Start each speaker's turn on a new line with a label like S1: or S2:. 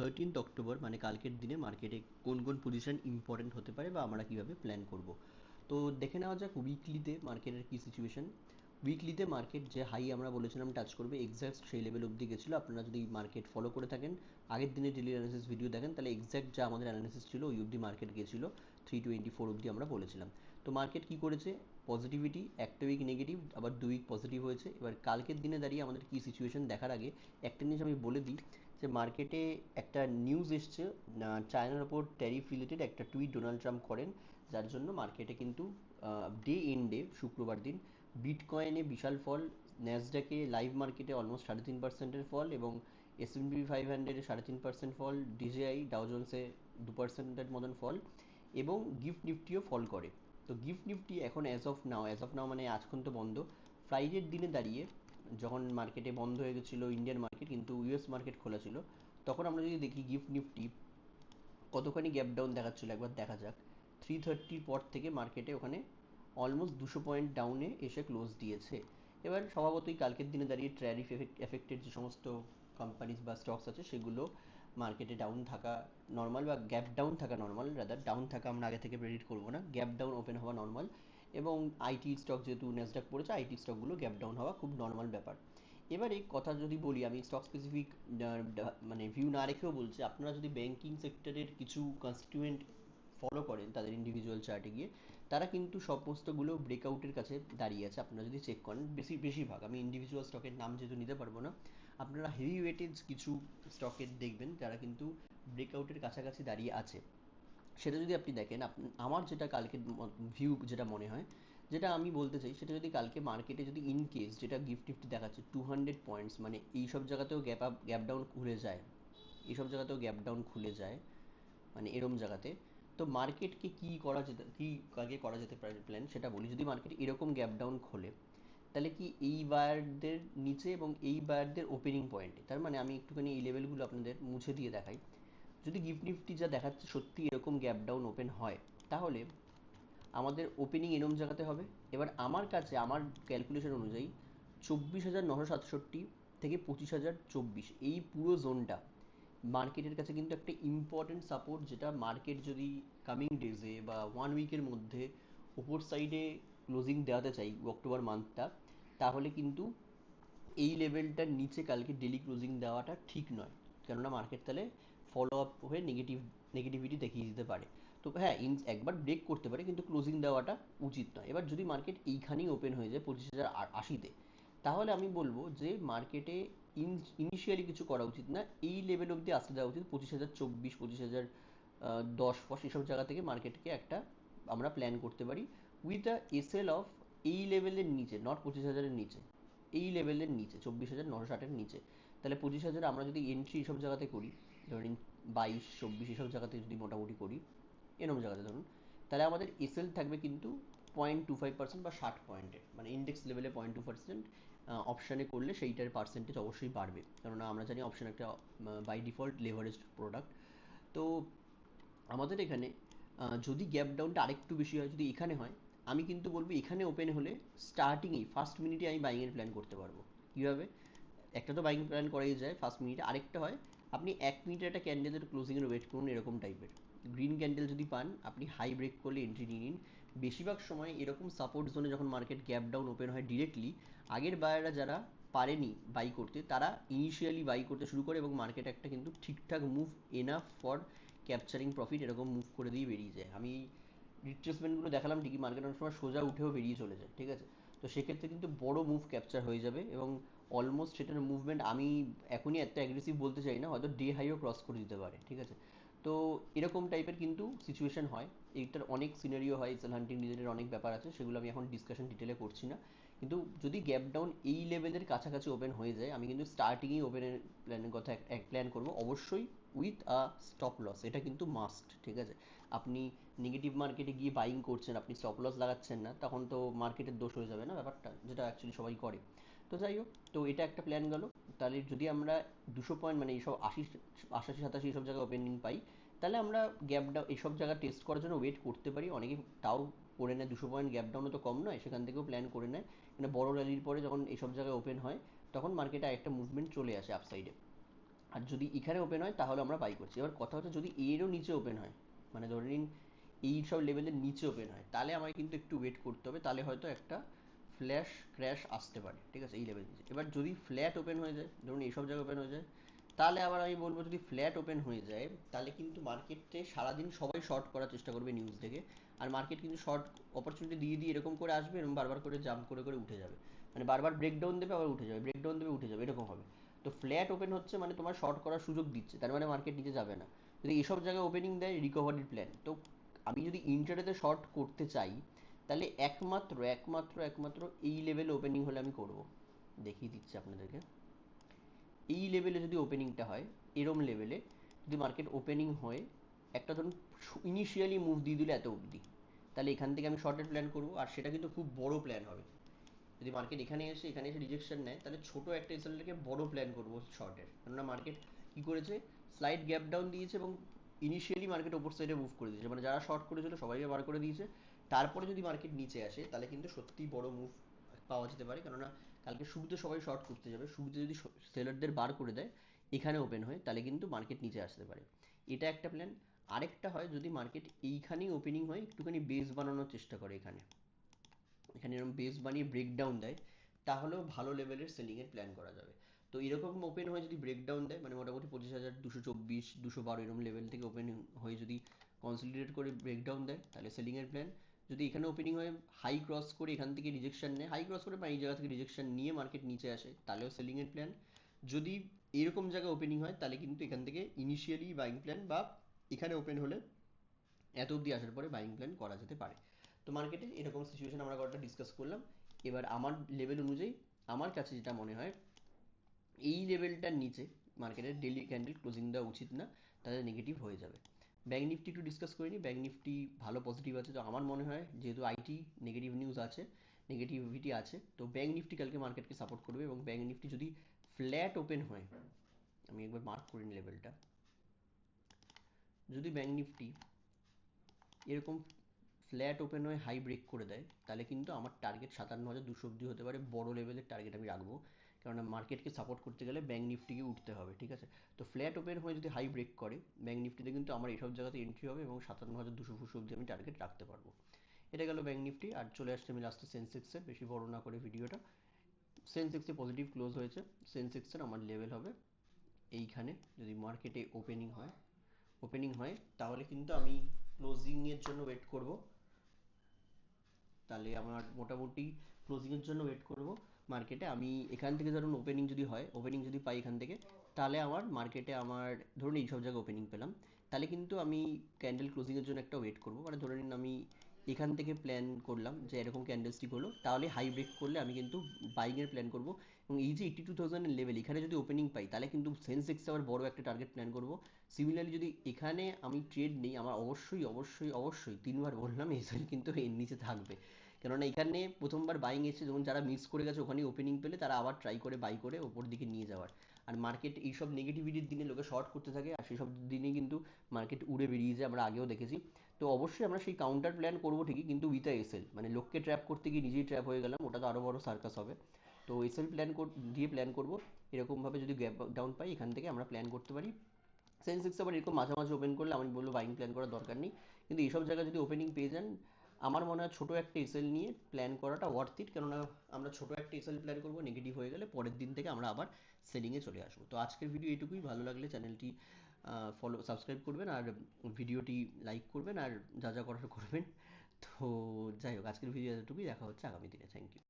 S1: Thirteenth October মানে কালকের দিনে মার্কেটে কোন কোন পজিশন ইম্পর্টেন্ট হতে পারে বা আমরা কীভাবে প্ল্যান করব। তো দেখে নেওয়া যাক উইকলিতে মার্কেটের কী সিচুয়েশন উইকলিতে মার্কেট যে হাই আমরা বলেছিলাম টাচ করবে এক্স্যাক্ট সেই লেভেল অবধি গেছিল। আপনারা যদি মার্কেট ফলো করে থাকেন, আগের দিনে ডেলি অ্যানালিসিস ভিডিও দেখেন, তাহলে এক্স্যাক্ট যা আমাদের অ্যানালিসিস ছিল ওই অবধি মার্কেট গেছিল। থ্রি টোয়েন্টি ফোর অবধি আমরা বলেছিলাম। তো মার্কেট কী করেছে? পজিটিভিটি একটা উইক নেগেটিভ আবার দু উইক পজিটিভ হয়েছে। এবার কালকের দিনে দাঁড়িয়ে আমাদের কী সিচুয়েশন দেখার আগে, একটা জিনিস আমি বলে দিই যে মার্কেটে একটা নিউজ এসছে চায়নার ওপর ট্যারিফ রিলেটেড একটা টুইট ডোনাল্ড ট্রাম্প করেন, যার জন্য মার্কেটে কিন্তু ডে এন্ডে শুক্রবার দিন বিটকয়েনে বিশাল ফল ন্যাসডাকে লাইভ মার্কেটে অলমোস্ট সাড়ে তিন পার্সেন্টের ফল এবং এস এন বি ফাইভ হান্ড্রেডে সাড়ে তিন পার্সেন্ট ফল ডিজেআই ডাউজন্সে দু পার্সেন্টের মতন ফল এবং গিফট নিফটিও ফল করে। তো গিফট নিফটি এখন as of now as of now মানে আজখন তো বন্ধ। ফ্রাইডের দিনে দাঁড়িয়ে যখন মার্কেটে বন্ধ হয়ে গেছিল ইন্ডিয়ান মার্কেট কিন্তু ইউএস মার্কেট খোলা ছিল, তখন আমরা যদি দেখি গিফট নিফটি কতখানি গ্যাপ ডাউন দেখাচ্ছিলো, একবার দেখা যাক। থ্রি থার্টির পর থেকে মার্কেটে ওখানে অলমোস্ট দুশো পয়েন্ট ডাউনে এসে ক্লোজ দিয়েছে। এবার স্বভাবতই কালকের দিনে দাঁড়িয়ে এফেক্ট এফেক্টেড যে সমস্ত কোম্পানিজ বা স্টকস আছে, সেগুলো মার্কেটে ডাউন থাকা নর্মাল বা গ্যাপ ডাউন থাকা নর্মাল রাদার ডাউন থাকা আমরা আগে থেকে প্রেডিক্ট করব না। গ্যাপ ডাউন ওপেন হওয়া নর্মাল এবং আইটি স্টক যেহেতু ন্যাসডাক পড়েছে আইটি স্টকগুলো গ্যাপ ডাউন হওয়া খুব নর্মাল ব্যাপার। এবারে কথা যদি বলি, আমি স্টক স্পেসিফিক মানে ভিউ না রেখেও বলছি, আপনারা যদি ব্যাঙ্কিং সেক্টরের কিছু কনস্টিটিউয়েন্ট ফলো করেন তাদের ইন্ডিভিজুয়াল চার্টে গিয়ে, তারা কিন্তু সমস্তগুলো ব্রেকআউটের কাছে দাঁড়িয়ে আছে, আপনারা যদি চেক করেন, বেশি, বেশিরভাগ, আমি ইন্ডিভিজুয়াল স্টকের নাম যেহেতু নিতে পারব না, আপনারা হেভি ওয়েটেজ কিছু স্টকের দেখবেন, যারা কিন্তু ব্রেকআউটের কাছাকাছি দাঁড়িয়ে আছে। সেটা যদি আপনি দেখেন আমার যেটা কালকের ভিউ যেটা মনে হয়, যেটা আমি বলতে চাই সেটা যদি কালকে মার্কেটে যদি ইন কেস যেটা গিফট নিফটি দেখাচ্ছে টু হান্ড্রেড পয়েন্টস মানে এইসব জায়গাতেও গ্যাপ আপ গ্যাপ ডাউন খুলে যায় এইসব জায়গাতেও গ্যাপ ডাউন খুলে যায় মানে এরম জায়গাতে, তো মার্কেটকে কী করা যেতে, কী কাকে করা যেতে পারে প্ল্যান সেটা বলি। যদি মার্কেট এরকম গ্যাপ ডাউন খোলে, তাহলে কি এই বায়ারদের নিচে এবং এই বায়ারদের ওপেনিং পয়েন্টে তার মানে আমি একটুখানি এই লেভেলগুলো আপনাদের মুছে দিয়ে দেখাই যদি গিফট নিফটি যা দেখাচ্ছে সত্যি এরকম গ্যাপ ডাউন ওপেন হয়, তাহলে আমাদের ওপেনিং এরম জায়গাতে হবে। এবার আমার কাছে, আমার ক্যালকুলেশন অনুযায়ী চব্বিশ হাজার নশো সাতষট্টি থেকে পঁচিশ হাজার চব্বিশ, এই পুরো জোনটা মার্কেটের কাছে কিন্তু একটা ইম্পর্টেন্ট সাপোর্ট যেটা মার্কেট যদি কামিং ডেজে বা ওয়ান উইকের মধ্যে ওপর সাইডে ক্লোজিং দেওয়াতে চাই অক্টোবর মান্থটা তাহলে কিন্তু এই লেভেলটার নিচে কালকে ডেলি ক্লোজিং দেওয়াটা ঠিক নয়। কেননা মার্কেট তাহলে ফলো আপ হয়ে নেগেটিভ নেগেটিভিটি দেখিয়ে দিতে পারে। তো হ্যাঁ একবার ব্রেক করতে পারে, কিন্তু ক্লোজিং দেওয়াটা উচিত নয়। এবার যদি মার্কেট এইখানেই ওপেন হয়ে যায় পঁচিশ হাজার আশিতে, তাহলে আমি বলব যে মার্কেটে ইন ইনিশিয়ালি কিছু করা উচিত না। এই লেভেল অবধি আসতে দেওয়া উচিত। পঁচিশ হাজার চব্বিশ, পঁচিশ হাজার দশ ফস এসব জায়গা থেকে মার্কেটকে একটা আমরা প্ল্যান করতে পারি উইথ আ এসএল অফ এই লেভেলের নিচে নট পঁচিশ হাজারের নিচে। এই লেভেলের নিচে, চব্বিশ হাজার নশো ষাটের নিচে। তাহলে পঁচিশ হাজার আমরা যদি এন্ট্রি এসব জায়গাতে করি ধরেন বাইশ, চব্বিশ এসব জায়গাতে যদি মোটামুটি করি, এরকম জায়গাতে ধরুন, তাহলে আমাদের এসএল থাকবে কিন্তু পয়েন্ট টু ফাইভ পার্সেন্ট বা ষাট পয়েন্টের মানে ইন্ডেক্স লেভেলে পয়েন্ট টু পার্সেন্ট অপশানে করলে সেইটার পার্সেন্টেজ অবশ্যই বাড়বে। কেননা আমরা জানি অপশান একটা বাই ডিফল্ট লেভারেজ প্রোডাক্ট তো আমাদের এখানে যদি গ্যাপ ডাউনটা আরেকটু বেশি হয়, যদি এখানে হয়, আমি কিন্তু বলব এখানে ওপেন হলে স্টার্টিংয়েই ফার্স্ট মিনিটে আমি বাইংয়ের প্ল্যান করতে পারব। কীভাবে? একটা তো বাইং প্ল্যান করাই যায় ফার্স্ট মিনিটে আরেকটা হয়, আপনি এক মিনিটের একটা ক্যান্ডেলের ক্লোজিংয়ের ওয়েট করুন, এরকম টাইপের গ্রিন ক্যান্ডেল যদি পান, আপনি হাই ব্রেক করলে এন্ট্রি নিয়ে নিন। বেশিরভাগ সময় এরকম সাপোর্ট জোনে যখন মার্কেট গ্যাপ ডাউন ওপেন হয় ডিরেক্টলি আগের বায়াররা যারা পারেনি বাই করতে, তারা ইনিশিয়ালি বাই করতে শুরু করে এবং মার্কেট একটা কিন্তু ঠিকঠাক move enough for capturing profit এরকম মুভ করে দিয়ে বেরিয়ে যায়। আমি রিট্রেসমেন্টগুলো দেখালাম ঠিকই মার্কেট অনেক সময় সোজা উঠেও বেরিয়ে চলে যায়, ঠিক আছে? তো সেক্ষেত্রে কিন্তু বড় মুভ ক্যাপচার হয়ে যাবে এবং অলমোস্ট সেটার মুভমেন্ট আমি এখনই এত অ্যাগ্রেসিভ বলতে চাই না, হয়তো ডে হাইও ক্রস করে দিতে পারে, ঠিক আছে? তো এরকম টাইপের কিন্তু সিচুয়েশন হয়। এইটার অনেক সিনারিও হয় সেল হান্টিং রিলেটেড অনেক ব্যাপার আছে, সেগুলো আমি এখন ডিসকাশন ডিটেলে করছি না। কিন্তু যদি গ্যাপ ডাউন এই লেভেলের কাছাকাছি ওপেন হয়ে যায়, আমি কিন্তু স্টার্টিংয়েই ওপেনের প্ল্যানের কথা এক প্ল্যান করব। অবশ্যই উইথ আ স্টপ লস এটা কিন্তু মাস্ট ঠিক আছে? আপনি নেগেটিভ মার্কেটে গিয়ে বাইং করছেন, আপনি স্টপ লস লাগাচ্ছেন না, তখন তো মার্কেটের দোষ হয়ে যাবে না ব্যাপারটা, যেটা অ্যাকচুয়ালি সবাই করে। তো যাই হোক, তো এটা একটা প্ল্যান গেল। তাহলে যদি আমরা দুশো পয়েন্ট মানে এইসব আশি, আশাশি, সাতাশি এইসব জায়গায় ওপেনিং পাই, তাহলে আমরা গ্যাপ ডাউন এইসব জায়গা টেস্ট করার জন্য ওয়েট করতে পারি। অনেকে তাও করে নেয়, দুশো পয়েন্ট গ্যাপ ডাউনও তো কম নয়, সেখান থেকেও প্ল্যান করে নেয়। মানে বড় র্যালির পরে যখন এইসব জায়গায় ওপেন হয়, তখন মার্কেটে একটা মুভমেন্ট চলে আসে আপসাইডে আর যদি এখানে ওপেন হয়, তাহলে আমরা বাই করছি। এবার কথা হচ্ছে, যদি এরও নিচে ওপেন হয় মানে ধরে নিন এই সব লেভেলের নিচে ওপেন হয়, তাহলে আমায় কিন্তু একটু ওয়েট করতে হবে। তাহলে হয়তো একটা ফ্ল্যাশ ক্র্যাশ আসতে পারে, ঠিক আছে? এই লেভেল এবার যদি ফ্ল্যাট ওপেন হয়ে যায়, ধরুন এইসব জায়গায় ওপেন হয়ে যায়, তাহলে আবার আমি বলব যদি ফ্ল্যাট ওপেন হয়ে যায়, তাহলে কিন্তু মার্কেটে সারাদিন সবাই শর্ট করার চেষ্টা করবে নিউজ থেকে আর মার্কেট কিন্তু শর্ট অপরচুনিটি দিয়ে দিয়ে এরকম করে আসবে এবং বারবার করে জাম্প করে করে উঠে যাবে। মানে বারবার ব্রেকডাউন দেবে, আবার উঠে যাবে ব্রেকডাউন দেবে, উঠে যাবে, এরকম হবে। তো ফ্ল্যাট ওপেন হচ্ছে মানে তোমার শর্ট করার সুযোগ দিচ্ছে, তার মানে মার্কেট নিচে যাবে না। যদি এসব জায়গায় ওপেনিং দেয় রিকভারির প্ল্যান তো আমি যদি ইন্টারডেতে শর্ট করতে চাই তাহলে একমাত্র একমাত্র একমাত্র এই লেভেলে ওপেনিং হলে আমি করব। দেখিয়ে দিচ্ছি আপনাদেরকে। এই লেভেলে যদি ওপেনিংটা হয়, এরম লেভেলে যদি মার্কেট ওপেনিং হয়, একটা ধরুন ইনিশিয়ালি মুভ দিয়ে দিলে এত অবধি। তাহলে এখান থেকে আমি শর্টের প্ল্যান করব, আর সেটা কিন্তু খুব বড় প্ল্যান হবে। যদি মার্কেট এখানে এসে এখানে এসে রিজেকশন নেয়, তাহলে ছোট একটা এসএলটাকে বড় প্ল্যান করব শর্টের কেননা মার্কেট কি করেছে? স্লাইড গ্যাপ ডাউন দিয়েছে এবং ইনিশিয়ালি মার্কেট ওপর সাইডে মুভ করে দিয়েছে। মানে যারা শর্ট করেছিল, সবাইকে বার করে দিয়েছে। তারপরে যদি মার্কেট নিচে আসে, তাহলে কিন্তু সত্যি বড় মুভ পাওয়া যেতে পারে। কেননা কালকে শুরুতে সবাই শর্ট করতে যাবে। শুরুতে যদি সেলারদের বার করে দেয়, এখানে ওপেন হয়, তাহলে কিন্তু মার্কেট নিচে আসতে পারে। এটা একটা প্ল্যান আরেকটা হয়, যদি মার্কেট এইখানেই ওপেনিং হয়, একটুখানি বেস বানানোর চেষ্টা করে এখানে। এখানে এরকম বেস বানিয়ে ব্রেকডাউন দেয়, তাহলেও ভালো লেভেলের সেলিংয়ের প্ল্যান করা যাবে। তো এরকম ওপেন হয়ে, যদি ব্রেকডাউন দেয় মানে মোটামুটি পঁচিশ হাজার, দুশো চব্বিশ, দুশো বারো এরকম লেভেল থেকে ওপেন হয়ে যদি কনসলিডেট করে ব্রেকডাউন দেয়, তাহলে সেলিংয়ের প্ল্যান যদি এখানে ওপেনিং হয় হাই ক্রস করে এখান থেকে রিজেকশন নেয়। হাই ক্রস করে বা এই জায়গা থেকে রিজেকশন নিয়ে মার্কেট নিচে আসে, তাহলেও সেলিংয়ের প্ল্যান যদি এরকম জায়গায় ওপেনিং হয়, তাহলে কিন্তু এখান থেকে ইনিশিয়ালি বাইং প্ল্যান বা এখানে ওপেন হলে এত অবধি আসার পরে বাইং প্ল্যান করা যেতে পারে। তো মার্কেটে এরকম সিচুয়েশন আমরা কয়েকটা ডিসকাস করলাম। এবার আমার লেভেল অনুযায়ী, আমার কাছে যেটা মনে হয়, এই লেভেলটার নিচে মার্কেটের ডেলি ক্যান্ডেল ক্লোজিং দেওয়া উচিত না, তাহলে নেগেটিভ হয়ে যাবে। ব্যাঙ্ক নিফটি একটু ডিসকাস করে নিই। ব্যাঙ্ক নিফটি ভালো পজিটিভ আছে। তো আমার মনে হয়, যেহেতু আইটি নেগেটিভ নিউজ আছে নেগেটিভিটি আছে, তো ব্যাঙ্ক নিফটি কালকে মার্কেটকে সাপোর্ট করবে এবং ব্যাঙ্ক নিফটি যদি ফ্ল্যাট ওপেন হয়, আমি একবার মার্ক করে নিই লেভেলটা যদি ব্যাঙ্ক নিফটি এরকম ফ্ল্যাট ওপেন হয়ে হাই ব্রেক করে দেয়, তাহলে কিন্তু আমার টার্গেট সাতান্ন হাজার দুশো অব্দি হতে পারে। বড় লেভেলের টার্গেট আমি রাখব। কেননা মার্কেটকে সাপোর্ট করতে গেলে ব্যাঙ্ক নিফটিকে উঠতে হবে, ঠিক আছে? তো ফ্ল্যাট ওপেন হয়ে যদি হাই ব্রেক করে ব্যাঙ্ক নিফটিতে কিন্তু আমার এইসব জায়গাতে এন্ট্রি হবে এবং সাতান্ন হাজার দুশো ফুশো অব্দি আমি টার্গেট রাখতে পারব। এটা গেল ব্যাঙ্ক নিফটি আর চলে আসছে আমি লাস্টে সেন্সেক্সের বেশি বড় না করে ভিডিওটা। সেন্সেক্সে পজিটিভ ক্লোজ হয়েছে সেন্সেক্সের আমার লেভেল হবে এইখানে, যদি মার্কেটে ওপেনিং হয়। ওপেনিং হয়, তাহলে কিন্তু আমি ক্লোজিংয়ের জন্য ওয়েট করব। তাহলে আমার মোটামুটি ক্লোজিংয়ের জন্য ওয়েট করব। মার্কেটে আমি এখান থেকে ধরুন ওপেনিং যদি হয় ওপেনিং যদি পাই এখান থেকে, তাহলে আমার মার্কেটে আমার ধরুন এই সব জায়গায় ওপেনিং পেলাম। তাহলে কিন্তু আমি ক্যান্ডেল ক্লোজিংয়ের জন্য একটা ওয়েট করব। মানে ধরে নিন আমি এখান থেকে প্ল্যান করলাম যে এরকম ক্যান্ডেলস্টিক হলো, তাহলে হাই ব্রেক করলে আমি কিন্তু বাইংয়ের প্ল্যান করব। এবং এই যে এইটি টু থাউজেন্ডের লেভেল এখানে যদি ওপেনিং পাই, তাহলে কিন্তু সেন্সেক্সে আবার বড় একটা টার্গেট প্ল্যান করব। সিমিলারলি যদি এখানে আমি ট্রেড নেই, আমার অবশ্যই অবশ্যই অবশ্যই তিনবার বললাম এসএল কিন্তু এর নিচে থাকবে। কেননা এখানে প্রথমবার বাইং এসেছে, যখন যারা মিস করে গেছে ওখানে ওপেনিং পেলে তারা আবার ট্রাই করে বাই করে ওপর দিকে নিয়ে যাওয়ার। আর মার্কেট এইসব নেগেটিভিটির দিনে লোকে শর্ট করতে থাকে আর সেসব দিনে কিন্তু মার্কেট উড়ে বেরিয়ে যায়, আমরা আগেও দেখেছি। তো অবশ্যই আমরা সেই কাউন্টার প্ল্যান করব ঠিকই, কিন্তু উইথ এসএল মানে লোককে ট্র্যাপ করতে গিয়ে নিজেই ট্র্যাপ হয়ে গেলাম, ওটা তো আরও বড় সার্কাস হবে। তো এসএল প্ল্যান দিয়ে প্ল্যান করব। এরকমভাবে যদি গ্যাপ ডাউন পাই, এখান থেকে আমরা প্ল্যান করতে পারি। সেন্সেক্স আবার এরকম মাঝামাঝি ওপেন করলে, আমি বলব বাইং প্ল্যান করার দরকার নেই। কিন্তু এইসব জায়গায় যদি ওপেনিং পেয়ে যান আমার মনে হয় ছোটো একটা এসএল নিয়ে প্ল্যান করাটা ওয়ার্থ ইট কেননা আমরা ছোটো একটা এসএল প্ল্যান করব নেগেটিভ হয়ে গেলে পরের দিন থেকে আমরা আবার সেলিংয়ে চলে আসব। তো আজকের ভিডিও এটুকুই, ভালো লাগলে চ্যানেলটি ফলো সাবস্ক্রাইব করবেন আর ভিডিওটি লাইক করবেন আর যা যা করার করবেন। তো যাই হোক, আজকের ভিডিও এতটুকুই, দেখা হচ্ছে আগামী দিনে। Thank you